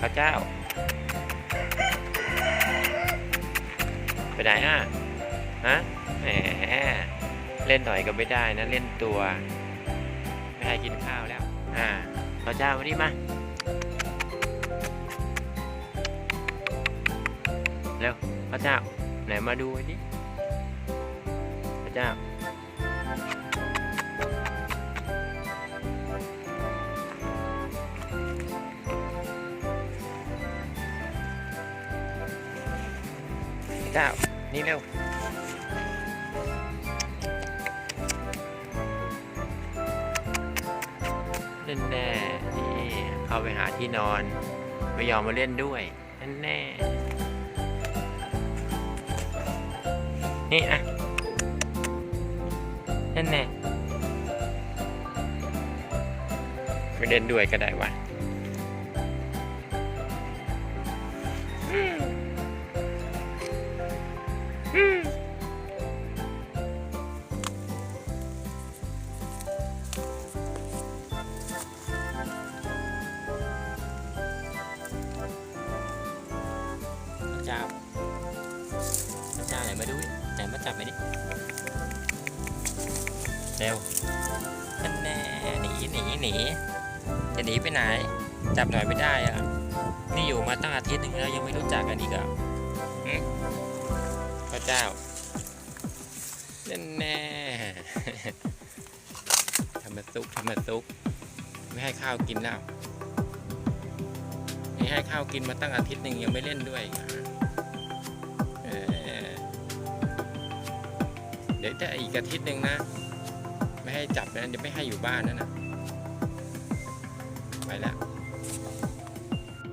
พระเจ้า ไปไหนอะฮะแหมเล่นหน่อยก็ไม่ได้นะ เล่นตัว ไม่ให้กินข้าวแล้ว อ่าพระเจ้ามานี่มาเร็วพระเจ้าไหนมาดูดิพระเจ้า จ้า นี่เร็ว นั่นแน่นี่เข้าไปหาที่นอน ไม่ยอมมาเล่นด้วย นั่นแน่ นี่อะ นั่นแน่ ไม่เล่นด้วยก็ได้วะ มาดูไหนมาจับไปดิเร็วนั่นแน่หนีหนีหนีจะหนีไปไหน จับหน่อยไม่ได้อะนี่อยู่มาตั้งอาทิตย์หนึงแล้วยังไม่รู้จักกันอีกอะพระเจ้านั่นแน่ทำมาซุกทำมาซุก ไม่ให้ข้าวกินแล้วไม่ให้ข้าวกินมาตั้งอาทิตย์หนึ่งยังไม่เล่นด้วยอีก เดี๋ยวจะอีกอาทิตย์หนึ่งนะ ไม่ให้จับนะเดี๋ยวไม่ให้อยู่บ้านนะนะไปแล้ว